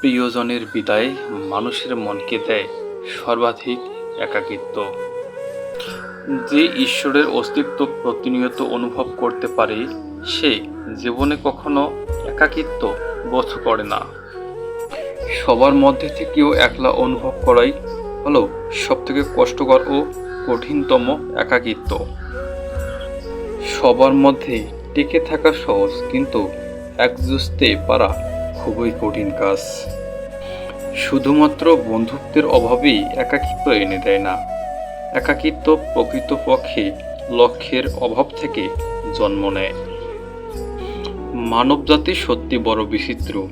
প্রিয়জনের বিদায় মানুষের মনকে দেয় সর্বাধিক একাকিত্ব। যে ঈশ্বরের অস্তিত্ব প্রতিনিয়ত অনুভব করতে পারে, সে জীবনে কখনো একাকিত্ব বোধ করে না। সবার মধ্যে থেকেও একলা অনুভব করাই হলো সবথেকে কষ্টকর ও কঠিনতম একাকিত্ব। সবার মধ্যে টিকে থাকা সহজ, কিন্তু একজুস্তে পারা খুবই কঠিন কাজ। শুধুমাত্র বন্ধুত্বের অভাবেই একাকিত্ব এনে দেয় না। একাকিত্ব প্রকৃতপক্ষে লক্ষ্যের অভাব থেকে জন্ম নেয়। মানবজাতি সত্যি বড় বিচিত্র।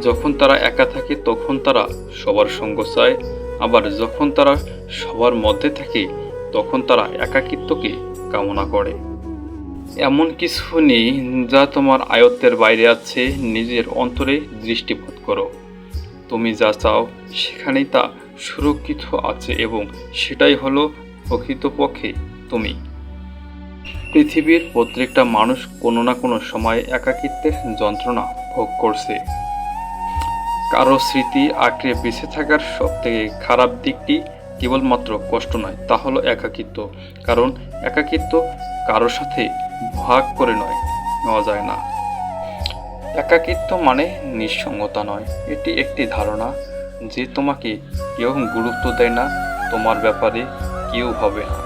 যখন তারা একা থাকে, তখন তারা সবার সঙ্গ চায়। আবার যখন তারা সবার মধ্যে থাকে, তখন তারা একাকিত্বকে কামনা করে। এমন কিছু নেই যা তোমার আয়ত্তের বাইরে আছে, নিজের অন্তরে দৃষ্টিপাত করো। তুমি যা চাও সেখানেই তা সুরক্ষিত আছে এবং সেটাই হলো প্রকৃতপক্ষে তুমি। পৃথিবীর প্রত্যেকটা মানুষ কোনো না কোনো সময় একাকিত্বের যন্ত্রণা ভোগ করছে। কারও স্মৃতি আঁকড়ে বেঁচে থাকার সব থেকে খারাপ দিকটি কেবলমাত্র কষ্ট নয়, তা হলো একাকিত্ব। কারণ একাকিত্ব কারও সাথে ভাগ করে নয়, নেওয়া যায় না। একাকিত্ব মানে নিঃসঙ্গতা নয়। এটি একটি ধারণা যে তোমাকে কেউ গুরুত্ব দেয় না, তোমার ব্যাপারে কেউ হবে না।